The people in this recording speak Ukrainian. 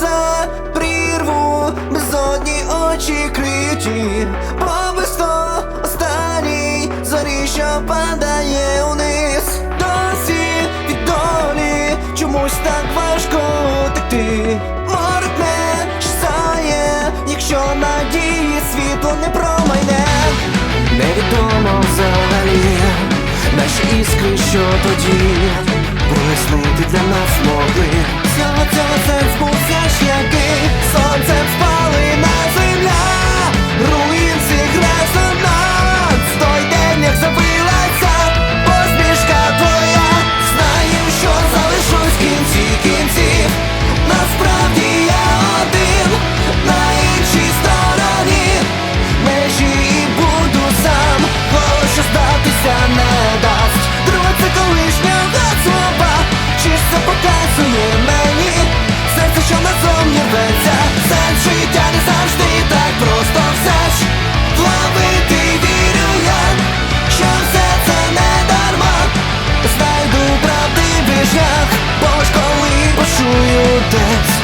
за прірву, безодні очі криті, бо без то останній зорі, що падає униз. Досі від долі чомусь так важко утекти. Моркне шсає, якщо надії світло не промайне, невідомо взагалі, наші іскри, що тоді. чую, де